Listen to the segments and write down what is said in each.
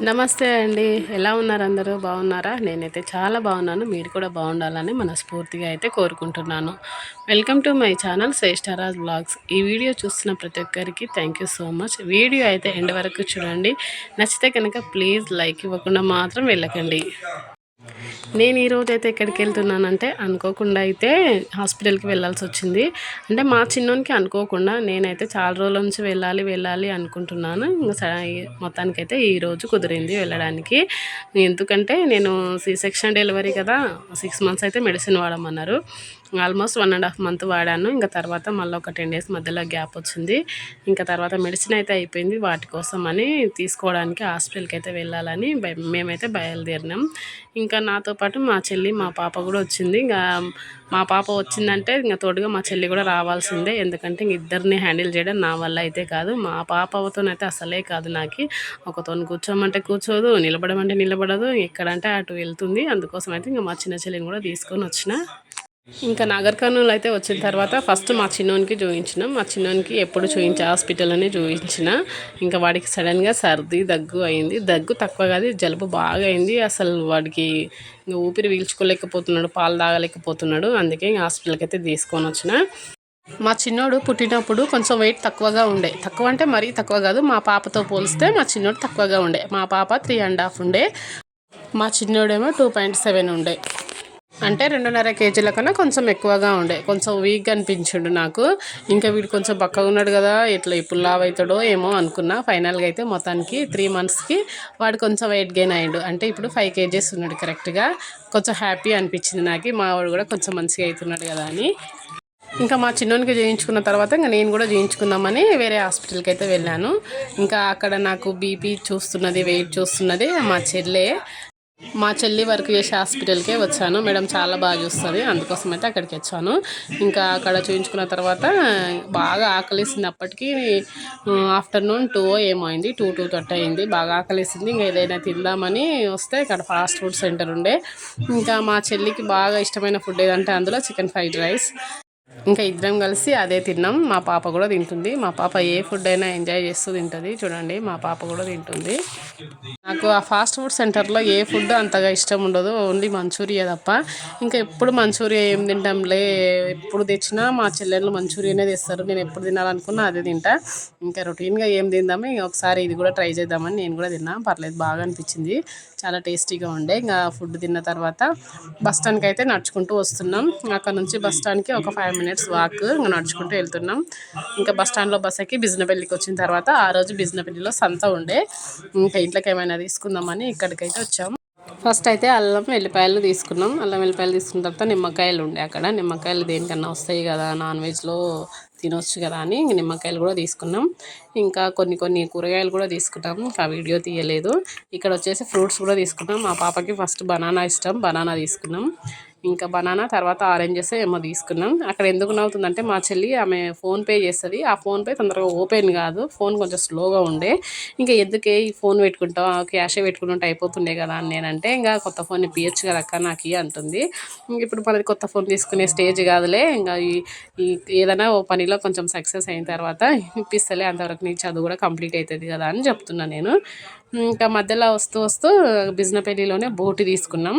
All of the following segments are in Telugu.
నమస్తే అండి. ఎలా ఉన్నారు అందరూ? బాగున్నారా? నేనైతే చాలా బాగున్నాను. మీరు కూడా బాగుండాలని మనస్ఫూర్తిగా అయితే కోరుకుంటున్నాను. Welcome to my channel Shreshtharaj blogs. ఈ వీడియో చూస్తున్న ప్రతి ఒక్కరికి thank you so much. Video అయితే ఎండ్ వరకు చూడండి. నచ్చితే కనుక ప్లీజ్ లైక్ ఇవ్వకుండా మాత్రం వెళ్ళకండి. నేను ఈరోజు అయితే ఎక్కడికి వెళ్తున్నానంటే అనుకోకుండా అయితే హాస్పిటల్కి వెళ్ళాల్సి వచ్చింది. అంటే మా చిన్నోనికి అనుకోకుండా నేనైతే చాలా రోజుల నుంచి వెళ్ళాలి వెళ్ళాలి అనుకుంటున్నాను. ఇంకా మొత్తానికైతే ఈరోజు కుదిరింది వెళ్ళడానికి. ఎందుకంటే నేను సి సెక్షన్ డెలివరీ కదా సిక్స్ మంత్స్ అయితే medicine వాడమన్నారు. Almost one and half month వాడాను. ఇంకా తర్వాత మళ్ళీ ఒక టెన్ డేస్ మధ్యలో గ్యాప్ వచ్చింది. ఇంకా తర్వాత మెడిసిన్ అయితే అయిపోయింది. వాటి కోసం అని తీసుకోవడానికి హాస్పిటల్కి అయితే వెళ్ళాలని మేమైతే బయలుదేరినాం. ఇంకా నాతో పాటు మా చెల్లి మా పాప కూడా వచ్చింది. ఇంకా మా పాప వచ్చిందంటే ఇంకా తోడుగా మా చెల్లి కూడా రావాల్సిందే. ఎందుకంటే ఇంక ఇద్దరిని హ్యాండిల్ చేయడం నా వల్ల అయితే కాదు. మా పాపతోనైతే అసలే కాదు నాకు. ఒకతోని కూర్చోమంటే కూర్చోదు నిలబడమంటే నిలబడదు. ఎక్కడంటే అటు వెళ్తుంది. అందుకోసం అయితే ఇంకా మా చిన్న చెల్లిని కూడా తీసుకొని వచ్చిన. ఇంకా నాగర్ కర్నూలు అయితే వచ్చిన తర్వాత ఫస్ట్ మా చిన్నోనికి చూపించినాం. మా చిన్నోనికి ఎప్పుడు చూపించే హాస్పిటల్ అని చూపించిన. ఇంకా వాడికి సడన్గా సర్ది దగ్గు అయింది. దగ్గు తక్కువ కాదు జలుబు బాగా అయింది. అసలు వాడికి ఇంకా ఊపిరి పీల్చుకోలేకపోతున్నాడు పాలు తాగలేకపోతున్నాడు. అందుకే హాస్పిటల్కి అయితే తీసుకొని వచ్చిన. మా చిన్నోడు పుట్టినప్పుడు కొంచెం వెయిట్ తక్కువగా ఉండే. తక్కువ అంటే మరీ తక్కువ కాదు మా పాపతో పోలిస్తే మా చిన్నోడు తక్కువగా ఉండే. మా పాప త్రీ అండ్ హాఫ్ ఉండే. మా చిన్నోడేమో టూ పాయింట్ సెవెన్ ఉండే. అంటే రెండున్నర కేజీల కన్నా కొంచెం ఎక్కువగా ఉండే. కొంచెం వీక్ అనిపించిండు నాకు. ఇంకా వీడు కొంచెం బక్కగా ఉన్నాడు కదా ఇట్లా ఇప్పుడు లావ్ అవుతాడో ఏమో అనుకున్నా. ఫైనల్గా అయితే మొత్తానికి త్రీ మంత్స్కి వాడు కొంచెం వెయిట్ గెయిన్ అయ్యాడు. అంటే ఇప్పుడు ఫైవ్ కేజీస్ ఉన్నాడు కరెక్ట్గా కొంచెం హ్యాపీ అనిపించింది నాకు. మా వాడు కూడా కొంచెం మంచిగా అవుతున్నాడు కదా అని. ఇంకా మా చిన్నోనికి చేయించుకున్న తర్వాత ఇంకా నేను కూడా చేయించుకుందామని వేరే హాస్పిటల్కి అయితే వెళ్ళాను. ఇంకా అక్కడ నాకు బీపీ చూస్తున్నది వెయిట్ చూస్తున్నది మా చెల్లె. మా చెల్లి వర్క్ చేసే హాస్పిటల్కే వచ్చాను. మేడం చాలా బాగా చూస్తుంది. అందుకోసం అయితే అక్కడికి వచ్చాను. ఇంకా అక్కడ చూపించుకున్న తర్వాత బాగా ఆకలిసింది అప్పటికి. ఆఫ్టర్నూన్ టూ ఏమైంది టూ టూ థర్టీ అయింది. బాగా ఆకలిసింది. ఇంకా ఏదైనా తిందామని వస్తే ఇక్కడ ఫాస్ట్ ఫుడ్ సెంటర్ ఉండే. ఇంకా మా చెల్లికి బాగా ఇష్టమైన ఫుడ్ ఏదంటే అందులో చికెన్ ఫ్రైడ్ రైస్. ఇంకా ఇద్దరం కలిసి అదే తిన్నాం. మా పాప కూడా తింటుంది. మా పాప ఏ ఫుడ్ అయినా ఎంజాయ్ చేస్తూ తింటుంది. చూడండి మా పాప కూడా తింటుంది. నాకు ఆ ఫాస్ట్ ఫుడ్ సెంటర్లో ఏ ఫుడ్ అంతగా ఇష్టం ఉండదు ఓన్లీ మంచూరియా తప్ప. ఇంకా ఎప్పుడు మంచూరియా ఏం తింటాంలే ఎప్పుడు తెచ్చినా మా చెల్లెళ్ళు మంచూరియానే తెస్తారు. నేను ఎప్పుడు తినాలనుకున్నా అదే తింటా. ఇంకా రొటీన్గా ఏం తిందామో ఇంకా ఒకసారి ఇది కూడా ట్రై చేద్దామని నేను కూడా తిన్నా. పర్లేదు బాగా అనిపించింది. చాలా టేస్టీగా ఉండే. ఇంకా ఫుడ్ తిన్న తర్వాత బస్ స్టాండ్కి అయితే నడుచుకుంటూ వస్తున్నాం. అక్కడ నుంచి బస్ స్టాండ్కి ఒక ఫైవ్ మినిట్స్ వాక్ ఇంకా నడుచుకుంటూ వెళ్తున్నాం. ఇంకా బస్ స్టాండ్లో బస్ ఎక్కి బిజినపల్లికి వచ్చిన తర్వాత ఆ రోజు బిజినపల్లిలో సంత ఉండే. ఇంకా ఇంట్లోకి ఏమైనా తీసుకుందామని ఇక్కడికైతే వచ్చాం ఫస్ట్ అయితే అల్లం వెల్లిపాయలు తీసుకున్నాం. అల్లం వెల్లిపాయలు తీసుకున్న తర్వాత నిమ్మకాయలు ఉండే అక్కడ. నిమ్మకాయలు దేనికన్నా వస్తాయి కదా నాన్ వెజ్లో తినొచ్చు కదా అని నిమ్మకాయలు కూడా తీసుకున్నాం. ఇంకా కొన్ని కొన్ని కూరగాయలు కూడా తీసుకున్నాం ఆ వీడియో తీయలేదు. ఇక్కడ వచ్చేసి ఫ్రూట్స్ కూడా తీసుకున్నాం. మా పాపకి ఫస్ట్ బనానా ఇష్టం. బనానా తీసుకున్నాం. ఇంకా బనానా తర్వాత ఆరెంజెస్ ఏమో తీసుకున్నాం. అక్కడ ఎందుకు నవ్వుతుందంటే మా చెల్లి ఆమె ఫోన్పే చేస్తుంది. ఆ ఫోన్పే తొందరగా ఓపెన్ కాదు. ఫోన్ కొంచెం స్లోగా ఉండే. ఇంకా ఎందుకే ఈ ఫోన్ పెట్టుకుంటాం? క్యాషే పెట్టుకుంటుంటే అయిపోతుండే కదా అని నేనంటే ఇంకా కొత్త ఫోన్ ఇప్పించచ్చు కదా అక్క నాకు అంటుంది. ఇప్పుడు మనది కొత్త ఫోన్ తీసుకునే స్టేజ్ కాదులే. ఇంకా ఈ ఏదైనా ఓ పనిలో కొంచెం సక్సెస్ అయిన తర్వాత ఇప్పిస్తలే. అంతవరకు నీ చదువు కూడా కంప్లీట్ అవుతుంది కదా అని చెప్తున్నా నేను. ఇంకా మధ్యలో వస్తూ వస్తూ బిజినపల్లిలోనే బోటు తీసుకున్నాం.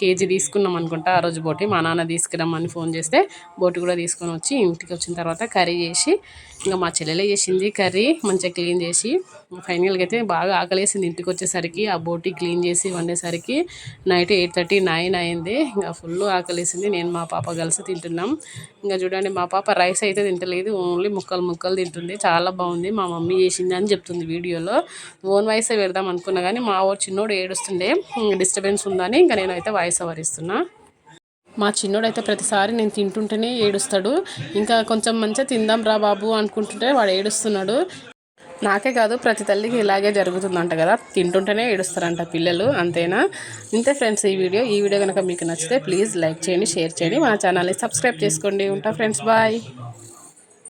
కేజీ తీసుకున్నాం అనుకుంటా ఆ రోజు బోటి మా నాన్న తీసుకురమ్మని ఫోన్ చేస్తే బోటి కూడా తీసుకొని వచ్చి ఇంటికి వచ్చిన తర్వాత కర్రీ చేసి ఇంకా మా చెల్లెలే చేసింది కర్రీ మంచిగా క్లీన్ చేసి ఫైనల్గా అయితే బాగా ఆకలేసింది ఇంటికి వచ్చేసరికి ఆ బోటి క్లీన్ చేసి వండేసరికి నైట్ ఎయిట్ థర్టీ నైన్ అయింది ఇంకా ఫుల్ ఆకలేసింది నేను మా పాప కలిసి తింటున్నాం. ఇంకా చూడండి మా పాప రైస్ అయితే తింటలేదు ఓన్లీ ముక్కలు ముక్కలు తింటుంది చాలా బాగుంది మా మమ్మీ చేసింది అని చెప్తుంది వీడియోలో. ఓన్ వాయిస్ పెడదాం అనుకున్నా కానీ మా ఓ చిన్నోడు ఏడుస్తుండే డిస్టర్బెన్స్ ఉందని ఇంకా నేనైతే వాయిస్ ఓవర్ ఇస్తున్నా. మా చిన్నోడైతే ప్రతిసారి నేను తింటుంటేనే ఏడుస్తాడు. ఇంకా కొంచెం మంచిగా తిందాం రా బాబు అనుకుంటుంటే వాడు ఏడుస్తున్నాడు. నాకే కాదు ప్రతి తల్లికి ఇలాగే జరుగుతుందంట కదా. తింటుంటేనే ఏడుస్తారంట పిల్లలు అంతేనా? ఇంతే ఫ్రెండ్స్ ఈ వీడియో. ఈ వీడియో కనుక మీకు నచ్చితే ప్లీజ్ లైక్ చేయండి షేర్ చేయండి. మా ఛానల్ని సబ్స్క్రైబ్ చేసుకోండి. ఉంటా ఫ్రెండ్స్ బాయ్.